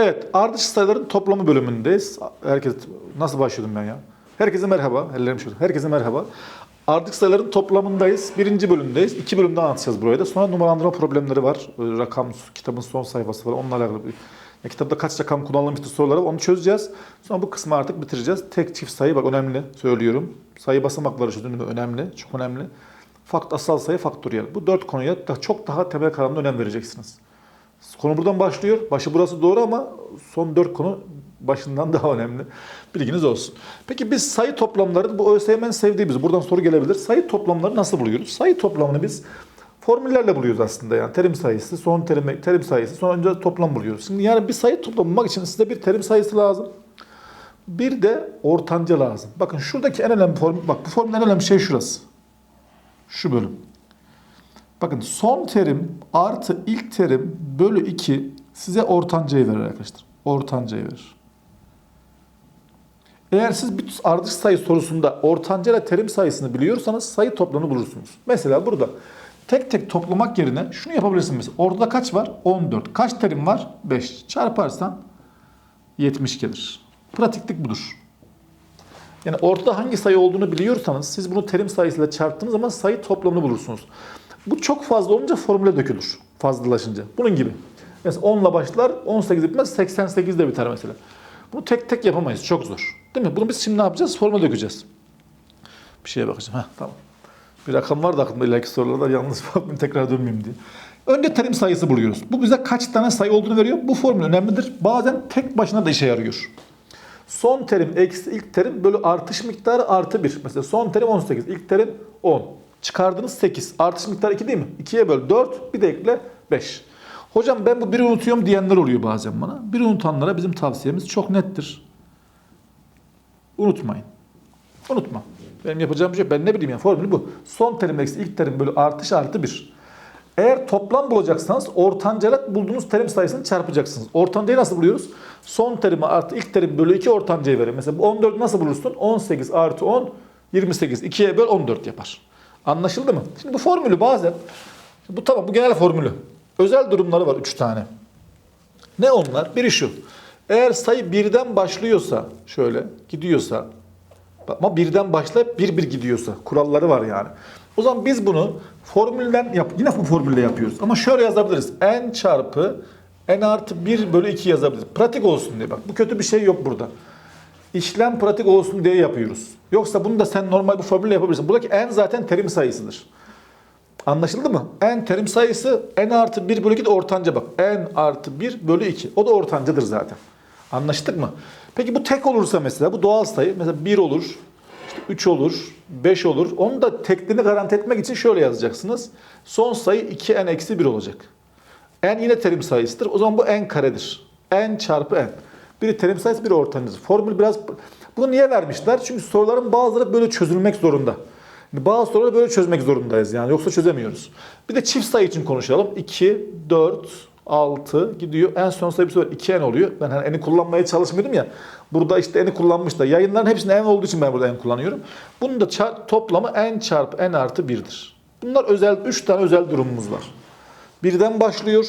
Evet, ardışık sayıların toplamı bölümündeyiz. Herkes nasıl başladım ben ya? Herkese merhaba. Ellerim şurada. Herkese merhaba. Ardışık sayıların toplamındayız. Birinci bölümdeyiz. İki bölümde anlatacağız burayı da. Sonra numaralandırma problemleri var. Ee, Rakam, kitabın son sayfası var. Onunla alakalı bir... Ya, kitapta kaç rakam kullanılmıştır soruları. Onu çözeceğiz. Sonra bu kısmı artık bitireceğiz. Tek çift sayı bak önemli söylüyorum. Sayı basamakları çözümü önemli. Çok önemli. Fakt, asal sayı, faktöriyel. Bu dört konuya da çok daha temel kavramda önem vereceksiniz. Konu buradan başlıyor. Başı burası doğru ama son dört konu başından daha önemli. Bilginiz olsun. Peki biz sayı toplamları, bu ÖSYM'nin sevdiği biz. Buradan soru gelebilir. Sayı toplamları nasıl buluyoruz? Sayı toplamını biz formüllerle buluyoruz aslında yani. Terim sayısı, son terim, terim sayısı, sonra önce toplam buluyoruz. Şimdi yani bir sayı toplamak için size bir terim sayısı lazım. Bir de ortanca lazım. Bakın şuradaki en önemli formül, bak bu formülün en önemli şey şurası. Şu bölüm. Bakın son terim artı ilk terim bölü 2 size ortancayı verir arkadaşlar. Ortancayı verir. Eğer siz bir ardışık sayı sorusunda ortanca ile terim sayısını biliyorsanız sayı toplamını bulursunuz. Mesela burada tek tek toplamak yerine şunu yapabilirsin mesela. Orada kaç var? 14. Kaç terim var? 5. Çarparsan 70 gelir. Pratiklik budur. Yani ortada hangi sayı olduğunu biliyorsanız siz bunu terim sayısıyla çarptığınız zaman sayı toplamını bulursunuz. Bu çok fazla olunca formüle dökülür. Fazlalaşınca. Bunun gibi. Mesela 10 ile başlar 18 bitmez 88 de biter mesela. Bunu tek tek yapamayız. Çok zor. Değil mi? Bunu biz şimdi ne yapacağız? Formüle dökeceğiz. Bir şeye bakacağım. Heh, tamam. Bir rakam var da aklımda ileriki sorularda yalnız bakmayayım tekrar dönmeyeyim diye. Önce terim sayısı buluyoruz. Bu bize kaç tane sayı olduğunu veriyor. Bu formül önemlidir. Bazen tek başına da işe yarıyor. Son terim eksi ilk terim bölü artış miktarı artı 1. Mesela son terim 18, ilk terim 10. Çıkardınız 8. Artış miktarı 2 değil mi? 2'ye böl 4, bir de ekle 5. Hocam ben bu 1'i unutuyorum diyenler oluyor bazen bana. 1'i unutanlara bizim tavsiyemiz çok nettir. Unutmayın. Unutma. Benim yapacağım bir şey. Ben ne bileyim ya formülü bu. Son terim eksi ilk terim bölü artış artı 1. Eğer toplam bulacaksanız ortancayla bulduğunuz terim sayısını çarpacaksınız. Ortancayı nasıl buluyoruz? Son terimi artı ilk terim bölü 2 ortancayı verir. Mesela bu 14 nasıl bulursun? 18 artı 10 28. 2'ye böl 14 yapar. Anlaşıldı mı? Şimdi bu formülü bazen bu tamam bu genel formülü. Özel durumları var 3 tane. Ne onlar? Biri şu. Eğer sayı birden başlıyorsa şöyle gidiyorsa ama birden başlayıp bir bir gidiyorsa kuralları var yani. O zaman biz bunu formülden yap yine bu formülle yapıyoruz. Ama şöyle yazabiliriz. n çarpı n artı 1 bölü 2 yazabiliriz. Pratik olsun diye bak. Bu kötü bir şey yok burada. İşlem pratik olsun diye yapıyoruz. Yoksa bunu da sen normal bu formülle yapabilirsin. Buradaki n zaten terim sayısıdır. Anlaşıldı mı? n terim sayısı n artı 1 bölü 2 de ortanca bak. n artı 1 bölü 2. O da ortancadır zaten. Anlaştık mı? Peki bu tek olursa mesela bu doğal sayı. Mesela 1 olur, işte 3 olur, 5 olur. Onu da tekliğini garanti etmek için şöyle yazacaksınız. Son sayı 2n eksi 1 olacak. n yine terim sayısıdır. O zaman bu n karedir. n çarpı n. Biri terim sayısı, biri ortancadır. Formül biraz... Bunu niye vermişler? Çünkü soruların bazıları böyle çözülmek zorunda. Bazı soruları böyle çözmek zorundayız yani. Yoksa çözemiyoruz. Bir de çift sayı için konuşalım. 2, 4, 6 gidiyor. En son sayı bir sefer 2n oluyor. Ben hani n'i kullanmaya çalışmıyordum ya. Burada işte n'i kullanmış da. Yayınların hepsinde n olduğu için ben burada n kullanıyorum. Bunun da çar- toplamı n çarpı n artı 1'dir. Bunlar özel, 3 tane özel durumumuz var. Birden başlıyor.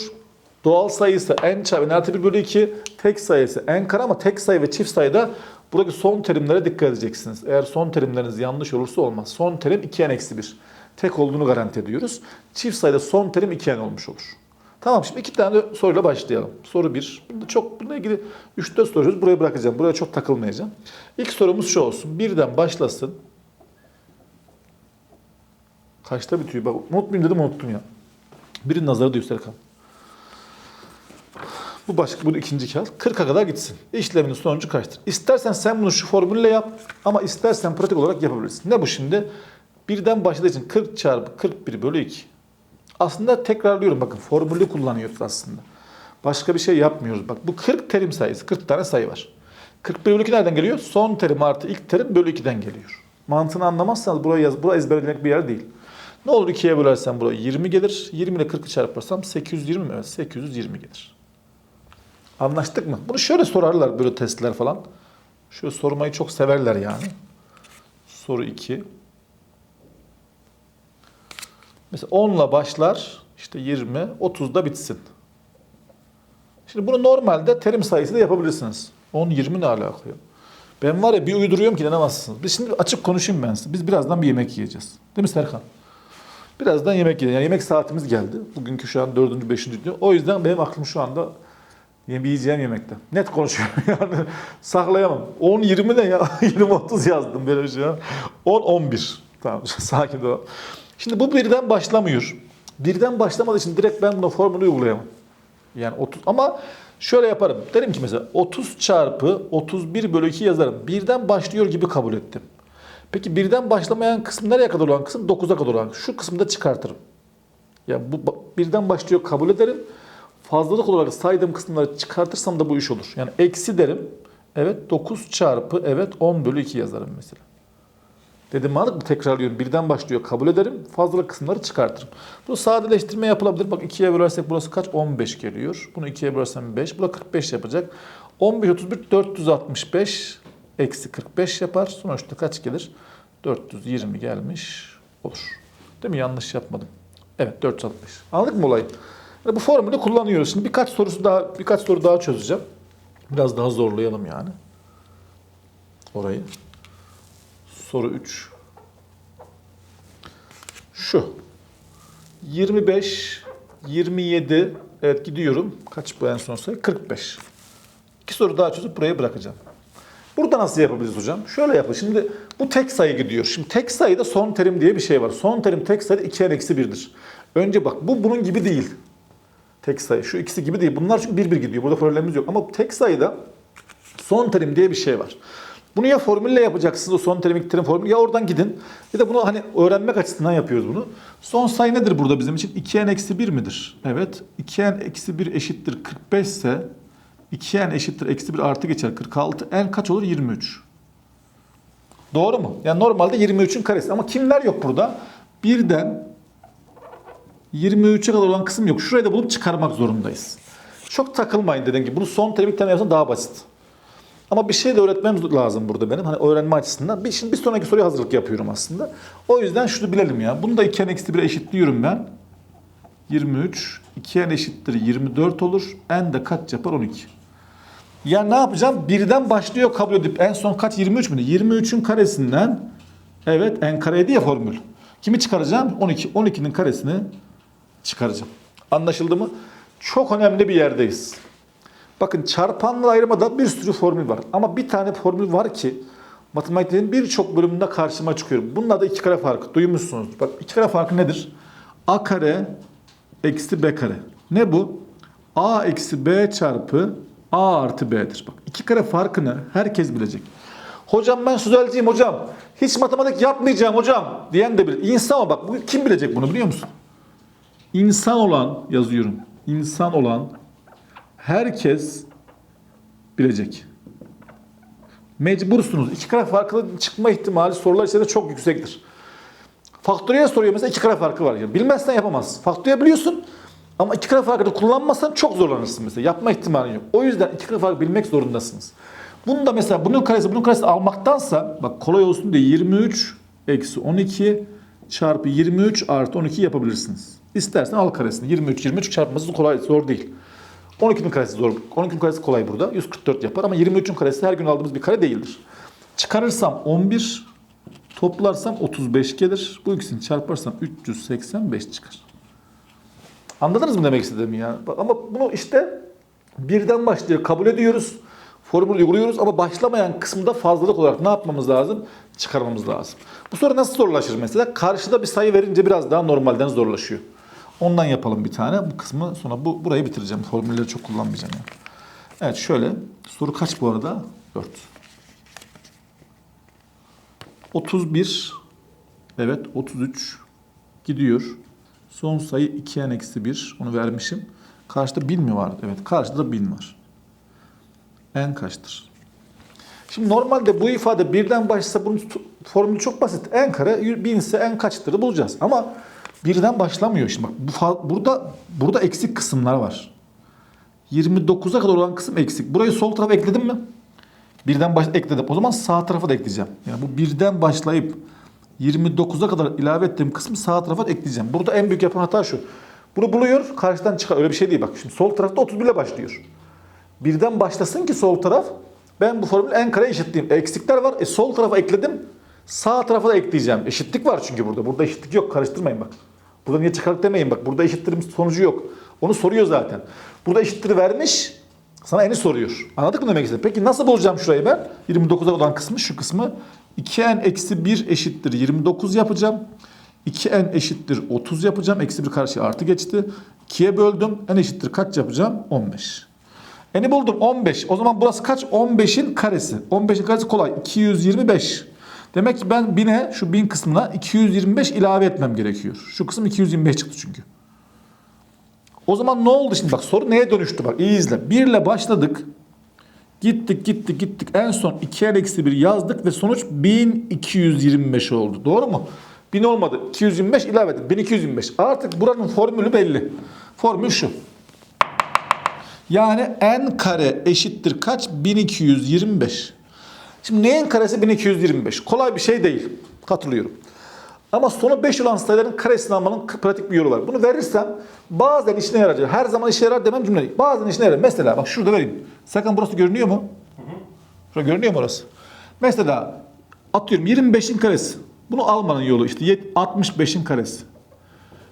Doğal sayısı n çarpı n artı 1 bölü 2. Tek sayısı n kare ama tek sayı ve çift sayıda buradaki son terimlere dikkat edeceksiniz. Eğer son terimleriniz yanlış olursa olmaz. Son terim 2n eksi 1. Tek olduğunu garanti ediyoruz. Çift sayıda son terim 2n olmuş olur. Tamam şimdi iki tane soruyla başlayalım. Soru 1. Bunda çok bununla ilgili 3-4 soruyoruz. Buraya bırakacağım. Buraya çok takılmayacağım. İlk sorumuz şu olsun. Birden başlasın. Kaçta bitiyor? Bak unutmayayım dedim unuttum ya. Birinin nazarı da Serkan. Bu başlık bu ikinci kağıt. 40'a kadar gitsin. İşleminin sonucu kaçtır? İstersen sen bunu şu formülle yap ama istersen pratik olarak yapabilirsin. Ne bu şimdi? Birden başladığı için 40 çarpı 41 bölü 2. Aslında tekrarlıyorum bakın formülü kullanıyoruz aslında. Başka bir şey yapmıyoruz. Bak bu 40 terim sayısı. 40 tane sayı var. 41 bölü 2 nereden geliyor? Son terim artı ilk terim bölü 2'den geliyor. Mantığını anlamazsanız burayı yaz. Burası ezberlemek bir yer değil. Ne olur 2'ye bölersem buraya 20 gelir. 20 ile 40'ı çarparsam 820 mi? Evet 820 gelir. Anlaştık mı? Bunu şöyle sorarlar böyle testler falan. Şöyle sormayı çok severler yani. Soru 2. Mesela 10 ile başlar, işte 20, 30'da bitsin. Şimdi bunu normalde terim sayısı da yapabilirsiniz. 10, 20 ne alaka ya? Ben var ya bir uyduruyorum ki inanamazsınız. Biz şimdi açık konuşayım ben size. Biz birazdan bir yemek yiyeceğiz. Değil mi Serkan? Birazdan yemek yiyeceğiz. Yani yemek saatimiz geldi. Bugünkü şu an dördüncü, beşinci gün. O yüzden benim aklım şu anda yem- yiyeceğim yemekte. Net konuşuyorum yani. Saklayamam. 10, 20 ne ya? 20, 30 yazdım böyle şey. 10, 11. Tamam sakin ol. Şimdi bu birden başlamıyor. Birden başlamadığı için direkt ben buna formülü uygulayamam. Yani 30 ama şöyle yaparım. Derim ki mesela 30 çarpı 31 bölü 2 yazarım. Birden başlıyor gibi kabul ettim. Peki birden başlamayan kısım nereye kadar olan kısım? 9'a kadar olan. Şu kısmı da çıkartırım. Ya bu ba- birden başlıyor kabul ederim. Fazlalık olarak saydığım kısımları çıkartırsam da bu iş olur. Yani eksi derim. Evet 9 çarpı evet 10 bölü 2 yazarım mesela. Dedim anladık mı? Tekrarlıyorum. Birden başlıyor. Kabul ederim. Fazlalık kısımları çıkartırım. Bu sadeleştirme yapılabilir. Bak 2'ye bölersek burası kaç? 15 geliyor. Bunu 2'ye bölersem 5. Bu da 45 yapacak. 15, 31, 465 eksi 45 yapar. Sonuçta kaç gelir? 420 gelmiş olur. Değil mi? Yanlış yapmadım. Evet 465. Anladık mı olayı? Yani bu formülü kullanıyoruz. Şimdi birkaç sorusu daha birkaç soru daha çözeceğim. Biraz daha zorlayalım yani. Orayı. Soru 3. Şu. 25, 27. Evet gidiyorum. Kaç bu en son sayı? 45. İki soru daha çözüp buraya bırakacağım. Burada nasıl yapabiliriz hocam? Şöyle yapın. Şimdi bu tek sayı gidiyor. Şimdi tek sayıda son terim diye bir şey var. Son terim tek sayıda 2'en eksi 1'dir. Önce bak bu bunun gibi değil. Tek sayı. Şu ikisi gibi değil. Bunlar çünkü bir bir gidiyor. Burada problemimiz yok. Ama tek sayıda son terim diye bir şey var. Bunu ya formülle yapacaksınız o son terim ilk terim formülü ya oradan gidin. Ya da bunu hani öğrenmek açısından yapıyoruz bunu. Son sayı nedir burada bizim için? 2n eksi 1 midir? Evet. 2n eksi 1 eşittir 45 ise 2n eşittir eksi 1 artı geçer 46. n kaç olur? 23. Doğru mu? Yani normalde 23'ün karesi. Ama kimler yok burada? Birden 23'e kadar olan kısım yok. Şurayı da bulup çıkarmak zorundayız. Çok takılmayın dediğim gibi. Bunu son terim ilk terim yapsan daha basit. Ama bir şey de öğretmem lazım burada benim. Hani öğrenme açısından. Bir, şimdi bir sonraki soruya hazırlık yapıyorum aslında. O yüzden şunu bilelim ya. Bunu da 2n eksi 1'e eşitliyorum ben. 23. 2n eşittir 24 olur. n de kaç yapar? 12. Ya ne yapacağım? Birden başlıyor kabul edip en son kaç? 23 mü? 23'ün karesinden evet n kareydi ya formül. Kimi çıkaracağım? 12. 12'nin karesini çıkaracağım. Anlaşıldı mı? Çok önemli bir yerdeyiz. Bakın çarpanla ayırmada bir sürü formül var. Ama bir tane formül var ki matematiklerin birçok bölümünde karşıma çıkıyor. Bunun adı iki kare farkı. Duymuşsunuz. Bak iki kare farkı nedir? A kare eksi B kare. Ne bu? A eksi B çarpı A artı B'dir. Bak iki kare farkını herkes bilecek. Hocam ben sözelciyim hocam. Hiç matematik yapmayacağım hocam diyen de bilir. İnsan bak. Bu, kim bilecek bunu biliyor musun? İnsan olan yazıyorum. İnsan olan herkes bilecek. Mecbursunuz. İki kare farklı çıkma ihtimali sorular içerisinde çok yüksektir. Faktöriye soruyor mesela iki kare farkı var. Yani bilmezsen yapamazsın. Faktöriye biliyorsun ama iki kare farkını kullanmazsan çok zorlanırsın mesela. Yapma ihtimalin yok. O yüzden iki kare farkı bilmek zorundasınız. Bunu da mesela bunun karesi bunun karesi almaktansa bak kolay olsun diye 23 eksi 12 çarpı 23 artı 12 yapabilirsiniz. İstersen al karesini. 23 23 çarpması kolay zor değil. 12'nin karesi zor. 12'nin karesi kolay burada. 144 yapar ama 23'ün karesi her gün aldığımız bir kare değildir. Çıkarırsam 11, toplarsam 35 gelir. Bu ikisini çarparsam 385 çıkar. Anladınız mı demek istediğimi ya? Ama bunu işte birden başlıyor. Kabul ediyoruz. Formülü uyguluyoruz ama başlamayan kısımda fazlalık olarak ne yapmamız lazım? Çıkarmamız lazım. Bu soru nasıl zorlaşır mesela? Karşıda bir sayı verince biraz daha normalden zorlaşıyor. Ondan yapalım bir tane. Bu kısmı sonra bu burayı bitireceğim. Formülleri çok kullanmayacağım yani. Evet şöyle. Soru kaç bu arada? 4. 31. Evet 33. Gidiyor. Son sayı 2n eksi 1. Onu vermişim. Karşıda 1000 mi var? Evet karşıda da 1000 var. n kaçtır? Şimdi normalde bu ifade birden başlasa bunun formülü çok basit. n kare 1000 ise n kaçtır bulacağız. Ama birden başlamıyor. Şimdi bak bu burada burada eksik kısımlar var. 29'a kadar olan kısım eksik. Burayı sol tarafa ekledim mi? Birden baş ekledim. O zaman sağ tarafa da ekleyeceğim. Yani bu birden başlayıp 29'a kadar ilave ettiğim kısmı sağ tarafa da ekleyeceğim. Burada en büyük yapan hata şu. Bunu buluyor, karşıdan çıkar. Öyle bir şey değil bak. Şimdi sol tarafta 31 ile başlıyor. Birden başlasın ki sol taraf. Ben bu formülü en kare eşitleyeyim. Eksikler var. E sol tarafa ekledim. Sağ tarafa da ekleyeceğim. Eşitlik var çünkü burada. Burada eşitlik yok. Karıştırmayın bak. Burada niye çıkardık demeyin bak. Burada eşittirim sonucu yok. Onu soruyor zaten. Burada eşittir vermiş. Sana eni soruyor. Anladık mı demek istedim? Peki nasıl bulacağım şurayı ben? 29'a olan kısmı şu kısmı. 2n eksi 1 eşittir 29 yapacağım. 2n eşittir 30 yapacağım. Eksi 1 karşıya artı geçti. 2'ye böldüm. n eşittir kaç yapacağım? 15. N'i buldum 15. O zaman burası kaç? 15'in karesi. 15'in karesi kolay. 225. Demek ki ben 1000'e şu 1000 kısmına 225 ilave etmem gerekiyor. Şu kısım 225 çıktı çünkü. O zaman ne oldu şimdi? Bak soru neye dönüştü? Bak iyi izle. 1 ile başladık. Gittik gittik gittik. En son 2'er eksi 1 yazdık ve sonuç 1225 oldu. Doğru mu? 1000 olmadı. 225 ilave ettim. 1225. Artık buranın formülü belli. Formül şu. Yani n kare eşittir kaç? 1225. Şimdi neyin karesi 1225? Kolay bir şey değil. Katılıyorum. Ama sonu 5 olan sayıların karesini almanın pratik bir yolu var. Bunu verirsem bazen işine yarayacak. Her zaman işe yarar demem cümle değil. Bazen işine yarar. Mesela bak şurada vereyim. Sakın burası görünüyor mu? Şurada görünüyor mu orası? Mesela atıyorum 25'in karesi. Bunu almanın yolu işte yet- 65'in karesi.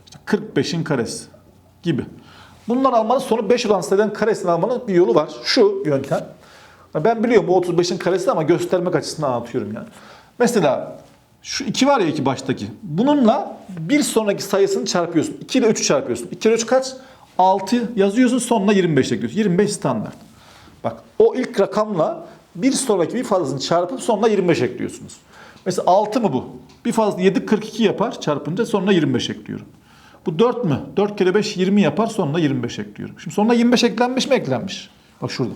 İşte 45'in karesi gibi. Bunları almanın sonu 5 olan sayıların karesini almanın bir yolu var. Şu yöntem. Ben biliyorum bu 35'in karesi ama göstermek açısından anlatıyorum yani. Mesela şu 2 var ya 2 baştaki. Bununla bir sonraki sayısını çarpıyorsun. 2 ile 3'ü çarpıyorsun. 2 ile 3 kaç? 6 yazıyorsun sonuna 25 ekliyorsun. 25 standart. Bak o ilk rakamla bir sonraki bir fazlasını çarpıp sonuna 25 ekliyorsunuz. Mesela 6 mı bu? Bir fazla 7 42 yapar çarpınca sonuna 25 ekliyorum. Bu 4 mü? 4 kere 5 20 yapar sonuna 25 ekliyorum. Şimdi sonuna 25 eklenmiş mi eklenmiş? Bak şurada.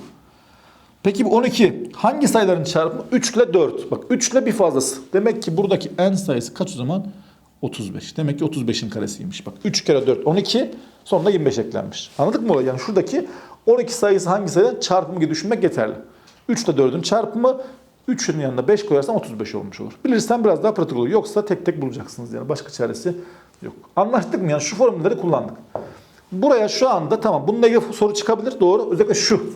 Peki bu 12 hangi sayıların çarpımı? 3 ile 4. Bak 3 ile bir fazlası. Demek ki buradaki n sayısı kaç o zaman? 35. Demek ki 35'in karesiymiş. Bak 3 kere 4 12 sonunda 25 eklenmiş. Anladık mı? Yani şuradaki 12 sayısı hangi sayı çarpımı gibi düşünmek yeterli. 3 ile 4'ün çarpımı 3'ün yanına 5 koyarsam 35 olmuş olur. Bilirsen biraz daha pratik olur. Yoksa tek tek bulacaksınız yani. Başka çaresi yok. Anlaştık mı? Yani şu formülleri kullandık. Buraya şu anda tamam bununla ilgili soru çıkabilir. Doğru. Özellikle şu.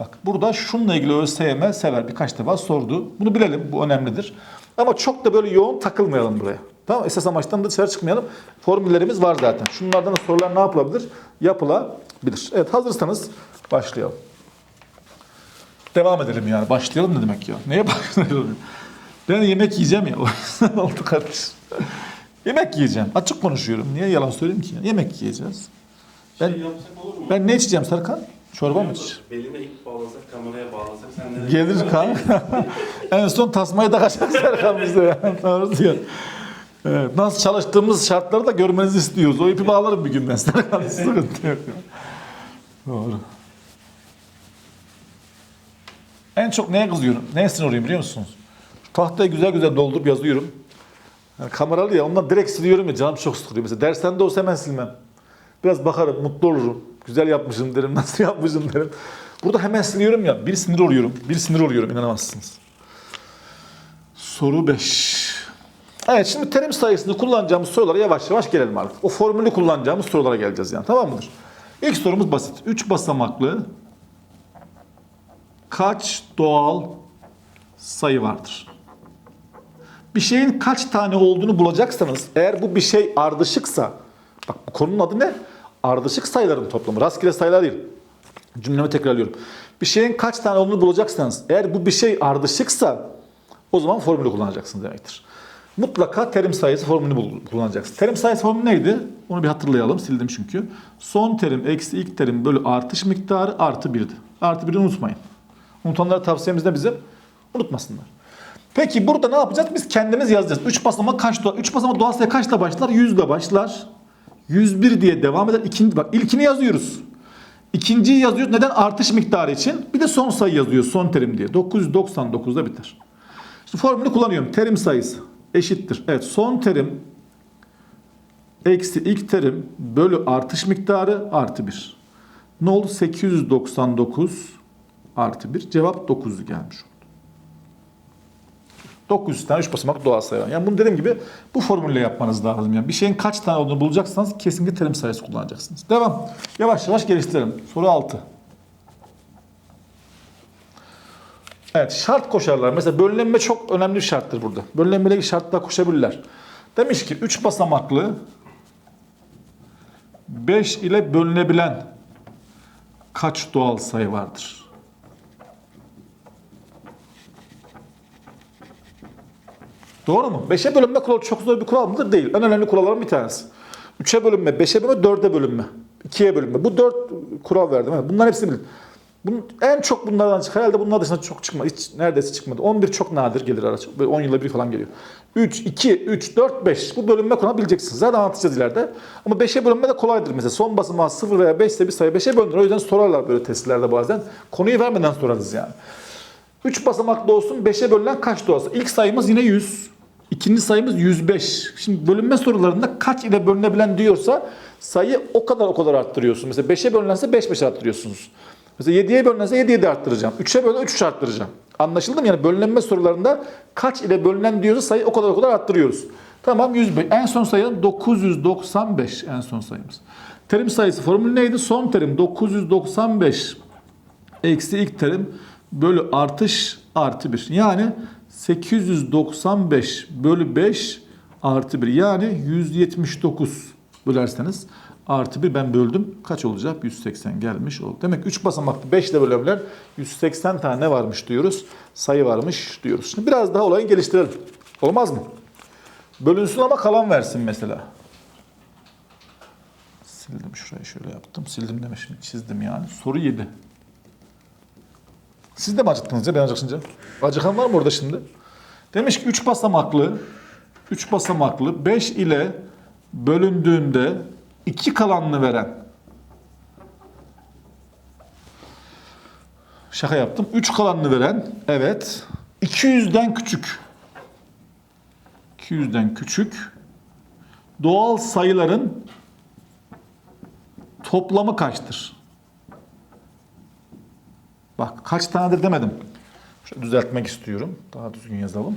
Bak burada şununla ilgili ÖSYM sever birkaç defa sordu. Bunu bilelim bu önemlidir. Ama çok da böyle yoğun takılmayalım buraya. Tamam Esas amaçtan da dışarı çıkmayalım. Formüllerimiz var zaten. Şunlardan da sorular ne yapılabilir? Yapılabilir. Evet hazırsanız başlayalım. Devam edelim yani. Başlayalım ne demek ya? Neye başlayalım? Ben yemek yiyeceğim ya. Oldu kardeş. yemek yiyeceğim. Açık konuşuyorum. Niye yalan söyleyeyim ki? Yemek yiyeceğiz. Ben, şey olur mu? ben ne içeceğim Serkan? Çorba mı içeceğim? Beline ip bağlasak, kameraya bağlasak sen nereye? Gelir kan. en son tasmayı takacak Serkan bize ya. Doğru diyor. Evet, nasıl çalıştığımız şartları da görmenizi istiyoruz. O ipi bağlarım bir gün ben Serkan. Sıkıntı yok. Doğru. En çok neye kızıyorum? Neye sinir oluyorum biliyor musunuz? Şu tahtayı güzel güzel doldurup yazıyorum. Yani kameralı ya ondan direkt siliyorum ya canım çok sıkılıyor. Mesela dersten de olsa hemen silmem. Biraz bakarım, mutlu olurum. Güzel yapmışım derim, nasıl yapmışım derim. Burada hemen siliyorum ya, bir sinir oluyorum. Bir sinir oluyorum, inanamazsınız. Soru 5. Evet, şimdi terim sayısını kullanacağımız sorulara yavaş yavaş gelelim artık. O formülü kullanacağımız sorulara geleceğiz yani, tamam mıdır? İlk sorumuz basit. 3 basamaklı kaç doğal sayı vardır? Bir şeyin kaç tane olduğunu bulacaksanız, eğer bu bir şey ardışıksa, bak bu konunun adı ne? Ardışık sayıların toplamı, rastgele sayılar değil. Cümlemi tekrarlıyorum. Bir şeyin kaç tane olduğunu bulacaksanız, eğer bu bir şey ardışıksa, o zaman formülü kullanacaksınız demektir. Mutlaka terim sayısı formülünü kullanacaksınız. Terim sayısı formülü neydi? Onu bir hatırlayalım, sildim çünkü. Son terim eksi ilk terim bölü artış miktarı artı 1'di. Artı 1'i unutmayın. Unutanlara tavsiyemiz de bizim unutmasınlar. Peki burada ne yapacağız? Biz kendimiz yazacağız. 3 basamak kaç doğa? 3 basamak doğal sayı kaçla başlar? 100 ile başlar. 101 diye devam eder. İkinci, bak ilkini yazıyoruz. İkinciyi yazıyoruz. Neden? Artış miktarı için. Bir de son sayı yazıyor. Son terim diye. 999'da biter. Şimdi formülü kullanıyorum. Terim sayısı eşittir. Evet son terim eksi ilk terim bölü artış miktarı artı 1. Ne oldu? 899 artı 1. Cevap 9 gelmiş. 900 tane 3 basamak doğal sayı. Yani bunu dediğim gibi bu formülle yapmanız lazım. Yani bir şeyin kaç tane olduğunu bulacaksanız kesinlikle terim sayısı kullanacaksınız. Devam. Yavaş yavaş geliştirelim. Soru 6. Evet şart koşarlar. Mesela bölünme çok önemli bir şarttır burada. Bölünmeyle ilgili şartlar koşabilirler. Demiş ki 3 basamaklı 5 ile bölünebilen kaç doğal sayı vardır? Doğru mu? 5'e bölünme kuralı çok zor bir kural mıdır? Değil. En önemli kuralların bir tanesi. 3'e bölünme, 5'e bölünme, 4'e bölünme. 2'ye bölünme. Bu 4 kural verdim. Bunların hepsini bilin. Bunun, en çok bunlardan çıkar. Herhalde bunlar dışında çok çıkmadı. Hiç neredeyse çıkmadı. 11 çok nadir gelir araç. Böyle 10 yılda bir falan geliyor. 3, 2, 3, 4, 5. Bu bölünme kuralı bileceksiniz. Zaten anlatacağız ileride. Ama 5'e bölünme de kolaydır. Mesela son basamağı 0 veya 5 ise bir sayı 5'e bölünür. O yüzden sorarlar böyle testlerde bazen. Konuyu vermeden sorarız yani. 3 basamaklı olsun 5'e bölünen kaç doğası? İlk sayımız yine 100. İkinci sayımız 105. Şimdi bölünme sorularında kaç ile bölünebilen diyorsa sayı o kadar o kadar arttırıyorsun. Mesela 5'e bölünense 5 5 arttırıyorsunuz. Mesela 7'ye bölünense 7 7 arttıracağım. 3'e bölünen 3 3 arttıracağım. Anlaşıldı mı? Yani bölünme sorularında kaç ile bölünen diyorsa sayı o kadar o kadar arttırıyoruz. Tamam 105. En son sayı 995 en son sayımız. Terim sayısı formülü neydi? Son terim 995 eksi ilk terim bölü artış artı 1. Yani 895 bölü 5 artı 1. Yani 179 bölerseniz artı 1 ben böldüm. Kaç olacak? 180 gelmiş oldu. Demek 3 basamaklı 5 ile bölebilen 180 tane ne varmış diyoruz. Sayı varmış diyoruz. Şimdi biraz daha olayı geliştirelim. Olmaz mı? Bölünsün ama kalan versin mesela. Sildim şurayı şöyle yaptım. Sildim demişim. Çizdim yani. Soru 7. Siz de mi acıktınız ya ben acıkınca? Acıkan var mı orada şimdi? Demiş ki 3 basamaklı 3 basamaklı 5 ile bölündüğünde 2 kalanını veren Şaka yaptım. 3 kalanını veren evet 200'den küçük 200'den küçük doğal sayıların toplamı kaçtır? Bak kaç tanedir demedim. Şöyle düzeltmek istiyorum. Daha düzgün yazalım.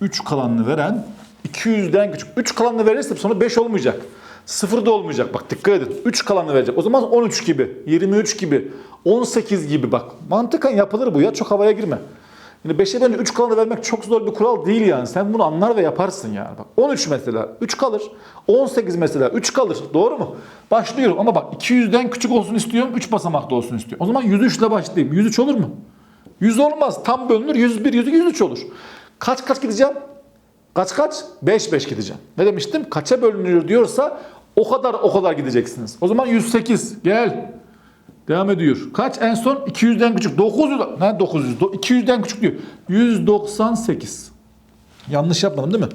3 kalanını veren 200'den küçük. 3 kalanını verirse sonra 5 olmayacak. 0 da olmayacak. Bak dikkat edin. 3 kalanını verecek. O zaman 13 gibi, 23 gibi, 18 gibi bak. Mantıken yapılır bu ya. Çok havaya girme. Yani 5'e bence 3 kalanı vermek çok zor bir kural değil yani. Sen bunu anlar ve yaparsın yani. Bak 13 mesela 3 kalır. 18 mesela 3 kalır. Doğru mu? Başlıyorum ama bak 200'den küçük olsun istiyorum. 3 basamaklı olsun istiyorum. O zaman 103 ile başlayayım. 103 olur mu? 100 olmaz. Tam bölünür. 101, 102, 103 olur. Kaç kaç gideceğim? Kaç kaç? 5 5 gideceğim. Ne demiştim? Kaça bölünüyor diyorsa o kadar o kadar gideceksiniz. O zaman 108. Gel. Devam ediyor. Kaç en son? 200'den küçük. 900. Ne 900? Do- 200'den küçük diyor. 198. Yanlış yapmadım değil mi?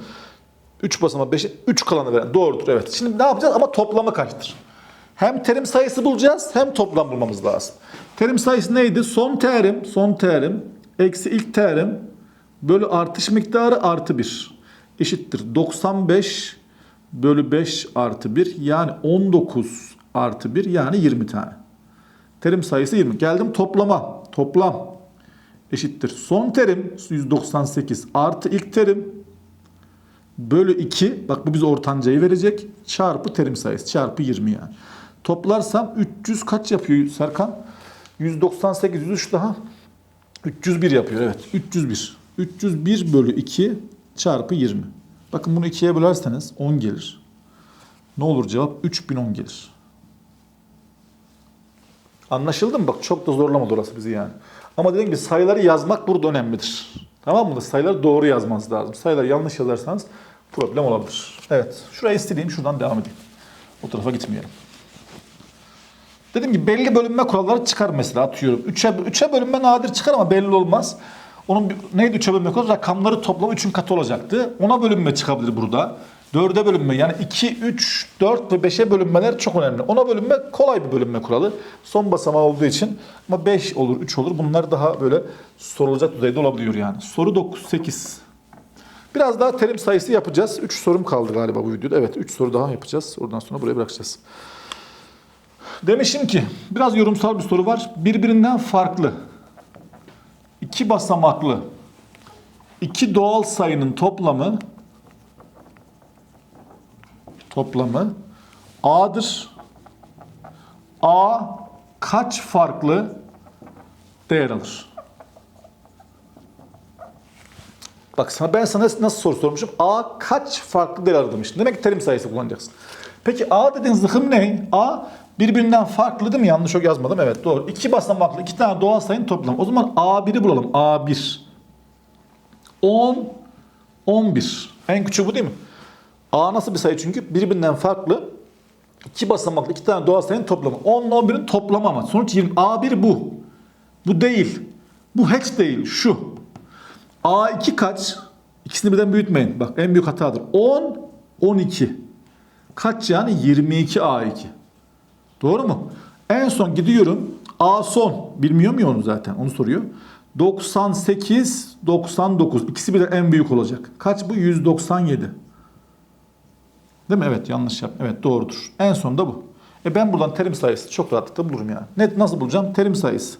3 basama 5'e 3 kalanı veren. Doğrudur evet. Şimdi ne yapacağız? Ama toplamı kaçtır? Hem terim sayısı bulacağız hem toplam bulmamız lazım. Terim sayısı neydi? Son terim, son terim eksi ilk terim bölü artış miktarı artı 1 eşittir. 95 bölü 5 artı 1 yani 19 artı 1 yani 20 tane. Terim sayısı 20. Geldim toplama. Toplam eşittir. Son terim 198 artı ilk terim bölü 2. Bak bu bize ortancayı verecek. Çarpı terim sayısı. Çarpı 20 yani. Toplarsam 300 kaç yapıyor Serkan? 198, 103 daha. 301 yapıyor evet. 301. 301 bölü 2 çarpı 20. Bakın bunu 2'ye bölerseniz 10 gelir. Ne olur cevap? 3010 gelir. Anlaşıldı mı? Bak çok da zorlamadı orası bizi yani. Ama dediğim gibi sayıları yazmak burada önemlidir. Tamam mı? Sayıları doğru yazmanız lazım. Sayıları yanlış yazarsanız problem olabilir. Evet. Şurayı sileyim. Şuradan devam edeyim. O tarafa gitmeyelim. Dediğim gibi belli bölünme kuralları çıkar mesela atıyorum. 3'e 3'e bölünme nadir çıkar ama belli olmaz. Onun neydi 3'e bölünme kuralı? Rakamları toplamı 3'ün katı olacaktı. 10'a bölünme çıkabilir burada. 4'e bölünme yani 2, 3, 4 ve 5'e bölünmeler çok önemli. 10'a bölünme kolay bir bölünme kuralı. Son basamağı olduğu için ama 5 olur, 3 olur. Bunlar daha böyle sorulacak düzeyde olabiliyor yani. Soru 9, 8. Biraz daha terim sayısı yapacağız. 3 sorum kaldı galiba bu videoda. Evet 3 soru daha yapacağız. Oradan sonra buraya bırakacağız. Demişim ki biraz yorumsal bir soru var. Birbirinden farklı. iki basamaklı iki doğal sayının toplamı toplamı A'dır. A kaç farklı değer alır? Bak sana ben sana nasıl soru sormuşum? A kaç farklı değer alır demiştim. Demek ki terim sayısı kullanacaksın. Peki A dediğin zıkım ne? A birbirinden farklı değil mi? Yanlış çok yazmadım. Evet doğru. İki basamaklı iki tane doğal sayının toplamı. O zaman A1'i bulalım. A1. 10, 11. En küçüğü bu değil mi? A nasıl bir sayı çünkü? Birbirinden farklı iki basamaklı iki tane doğal sayının toplamı. 10 ile 11'in toplamı ama. Sonuç 20. A1 bu. Bu değil. Bu hiç değil. Şu. A2 kaç? İkisini birden büyütmeyin. Bak en büyük hatadır. 10, 12. Kaç yani? 22 A2. Doğru mu? En son gidiyorum. A son. Bilmiyor muyum onu zaten? Onu soruyor. 98, 99. İkisi birden en büyük olacak. Kaç bu? 197. Değil mi? Evet yanlış yap. Evet doğrudur. En son da bu. E ben buradan terim sayısı çok rahatlıkla bulurum yani. Net nasıl bulacağım? Terim sayısı.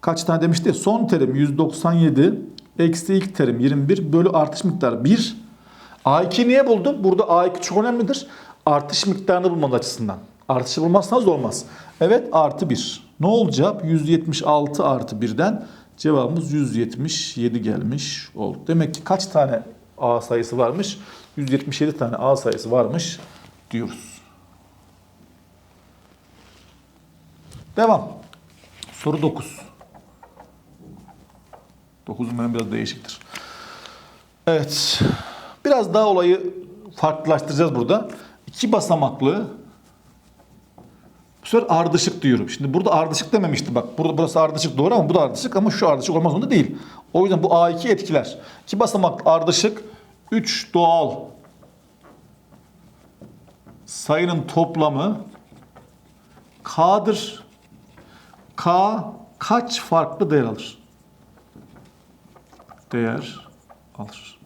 Kaç tane demişti? Son terim 197 eksi ilk terim 21 bölü artış miktarı 1. A2 niye buldum? Burada A2 çok önemlidir. Artış miktarını bulmanız açısından. Artışı bulmazsanız olmaz. Evet artı 1. Ne olacak? 176 artı 1'den cevabımız 177 gelmiş oldu. Demek ki kaç tane A sayısı varmış? 177 tane A sayısı varmış diyoruz. Devam. Soru 9. 9 umarım biraz değişiktir. Evet. Biraz daha olayı farklılaştıracağız burada. İki basamaklı bu sefer ardışık diyorum. Şimdi burada ardışık dememişti bak. Burada burası ardışık doğru ama bu da ardışık ama şu ardışık olmaz zorunda değil. O yüzden bu A2 etkiler. İki basamaklı ardışık 3 doğal sayının toplamı K'dır. K kaç farklı değer alır? Değer alır.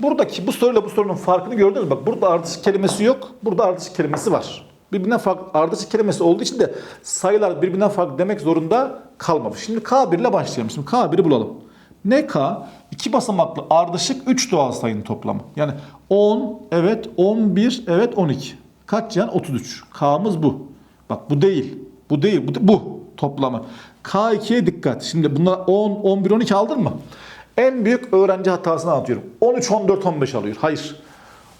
Buradaki bu soruyla bu sorunun farkını gördünüz mü? Bak burada ardışık kelimesi yok. Burada ardışık kelimesi var. Birbirinden farklı ardışık kelimesi olduğu için de sayılar birbirinden farklı demek zorunda kalmamış. Şimdi K1 ile başlayalım. Şimdi K1'i bulalım. Ne K? İki basamaklı ardışık 3 doğal sayının toplamı. Yani 10, evet 11, evet 12. Kaç yani? 33. K'mız bu. Bak bu değil. Bu değil. Bu, bu toplamı. K2'ye dikkat. Şimdi bunlar 10, 11, 12 aldın mı? En büyük öğrenci hatasını anlatıyorum. 13, 14, 15 alıyor. Hayır.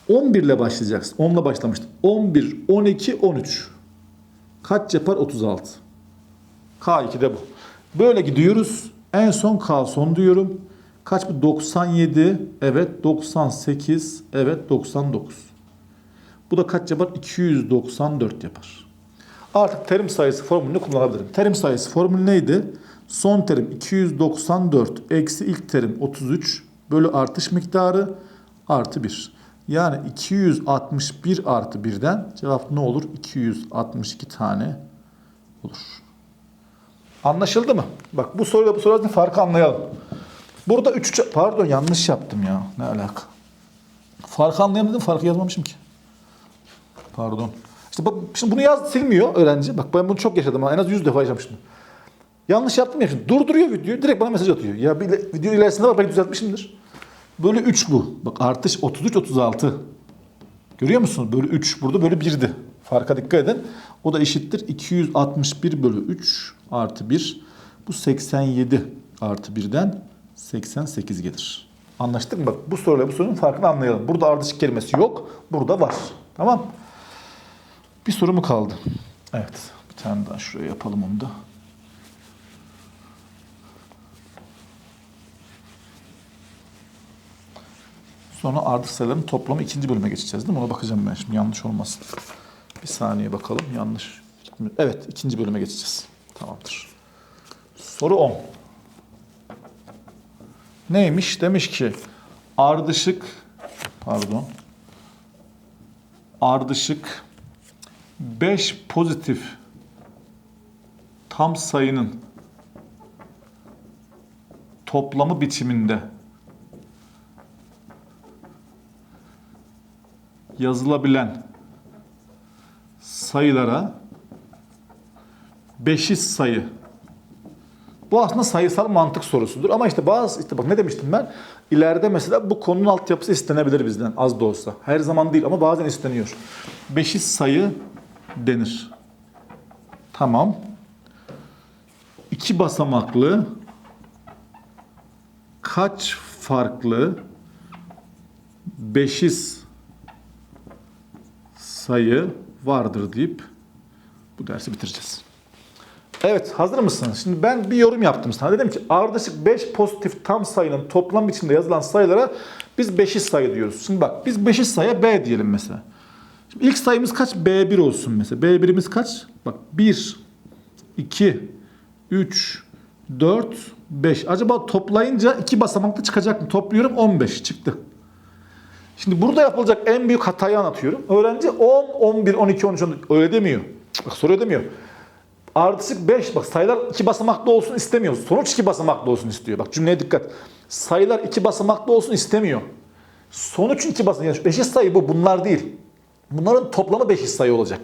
11 ile başlayacaksın. 10 ile başlamıştın. 11, 12, 13. Kaç yapar? 36. K2'de bu. Böyle gidiyoruz. En son K son diyorum. Kaç bu? 97. Evet. 98. Evet. 99. Bu da kaç yapar? 294 yapar. Artık terim sayısı formülünü kullanabilirim. Terim sayısı formülü neydi? Son terim 294 eksi ilk terim 33 bölü artış miktarı artı 1. Yani 261 artı 1'den cevap ne olur? 262 tane olur. Anlaşıldı mı? Bak bu soruyla bu sorunun farkı anlayalım. Burada 3 pardon yanlış yaptım ya. Ne alaka? Farkı anlayamadım. Farkı yazmamışım ki. Pardon. İşte bak şimdi bunu yaz silmiyor öğrenci. Bak ben bunu çok yaşadım. En az 100 defa yaşamıştım. Yanlış yaptım ya şimdi. Durduruyor videoyu. Direkt bana mesaj atıyor. Ya bir video ilerisinde bak belki düzeltmişimdir. Bölü 3 bu. Bak artış 33 36. Görüyor musunuz? Bölü 3. Burada bölü 1'di. Farka dikkat edin. O da eşittir 261 bölü 3 artı 1. Bu 87 artı 1'den 88 gelir. Anlaştık mı? Bak bu soruyla bu sorunun farkını anlayalım. Burada ardışık kelimesi yok. Burada var. Tamam Bir soru mu kaldı? Evet. Bir tane daha şuraya yapalım onu da. Sonra ardış sayıların toplamı ikinci bölüme geçeceğiz değil mi? Ona bakacağım ben şimdi yanlış olmasın. Bir saniye bakalım yanlış. Evet ikinci bölüme geçeceğiz. Tamamdır. Soru 10. Neymiş? Demiş ki ardışık pardon ardışık 5 pozitif tam sayının toplamı biçiminde yazılabilen sayılara beşiz sayı Bu aslında sayısal mantık sorusudur. Ama işte bazı işte bak ne demiştim ben? İleride mesela bu konunun altyapısı istenebilir bizden az da olsa. Her zaman değil ama bazen isteniyor. Beşiz sayı denir. Tamam. İki basamaklı kaç farklı beşiz sayı vardır deyip bu dersi bitireceğiz. Evet hazır mısınız? Şimdi ben bir yorum yaptım sana. Dedim ki ardışık 5 pozitif tam sayının toplam biçimde yazılan sayılara biz beşiz sayı diyoruz. Şimdi bak biz beşiz sayıya B diyelim mesela. Şimdi ilk sayımız kaç? B1 olsun mesela. B1'imiz kaç? Bak 1, 2, 3, 4, 5. Acaba toplayınca iki basamaklı çıkacak mı? Topluyorum 15 çıktı. Şimdi burada yapılacak en büyük hatayı anlatıyorum. Öğrenci 10, 11, 12, 13, 14 öyle demiyor. Bak soruyor demiyor. Ardışık 5 bak sayılar iki basamaklı olsun istemiyor. Sonuç iki basamaklı olsun istiyor. Bak cümleye dikkat. Sayılar iki basamaklı olsun istemiyor. Sonuç iki basamaklı. Yani eşit sayı bu bunlar değil. Bunların toplamı 5 sayı olacak.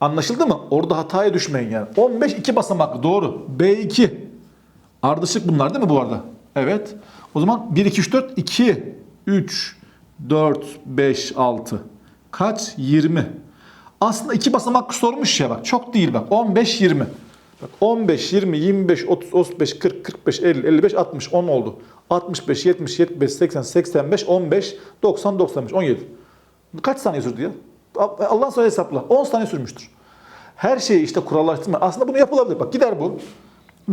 Anlaşıldı mı? Orada hataya düşmeyin yani. 15 iki basamaklı doğru. B2. Ardışık bunlar değil mi bu arada? Evet. O zaman 1, 2, 3, 4, 2, 3, 4, 5, 6. Kaç? 20. Aslında iki basamaklı sormuş ya bak. Çok değil bak. 15, 20. Bak 15, 20, 25, 30, 35, 40, 45, 50, 55, 60, 10 oldu. 65, 70, 75, 80, 85, 15, 90, 95, 17. Kaç saniye sürdü ya? Allah'ın sana hesapla. 10 saniye sürmüştür. Her şeyi işte kurallaştırma. Aslında bunu yapılabilir. Bak gider bu.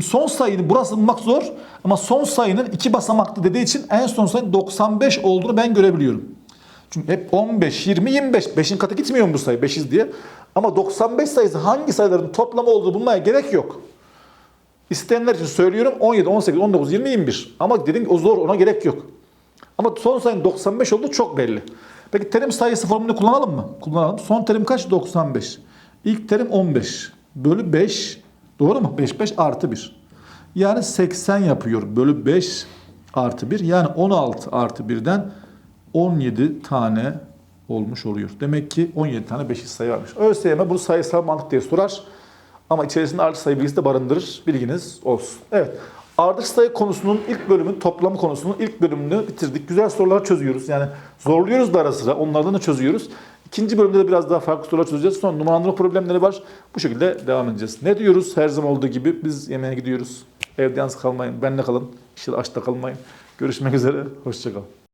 Son sayının burası bulmak zor ama son sayının iki basamaklı dediği için en son sayının 95 olduğunu ben görebiliyorum. Çünkü hep 15, 20, 25. 5'in katı gitmiyor mu bu sayı 5'iz diye. Ama 95 sayısı hangi sayıların toplamı olduğunu bulmaya gerek yok. İsteyenler için söylüyorum 17, 18, 19, 20, 21. Ama dedim ki o zor ona gerek yok. Ama son sayının 95 olduğu çok belli. Peki terim sayısı formülünü kullanalım mı? Kullanalım. Son terim kaç? 95. İlk terim 15. Bölü 5. Doğru mu? 5, 5 artı 1. Yani 80 yapıyor. Bölü 5 artı 1. Yani 16 artı 1'den 17 tane olmuş oluyor. Demek ki 17 tane 5 sayı varmış. ÖSYM bunu sayısal mantık diye sorar. Ama içerisinde ardış sayı bilgisi de barındırır. Bilginiz olsun. Evet. Ardış sayı konusunun ilk bölümün toplamı konusunun ilk bölümünü bitirdik. Güzel sorular çözüyoruz. Yani zorluyoruz da ara sıra. Onlardan da çözüyoruz. İkinci bölümde de biraz daha farklı sorular çözeceğiz. Sonra numaralandırma problemleri var. Bu şekilde devam edeceğiz. Ne diyoruz? Her zaman olduğu gibi biz yemeğe gidiyoruz. Evde yalnız kalmayın. Benle kalın. İşte açta kalmayın. Görüşmek üzere. Hoşçakalın.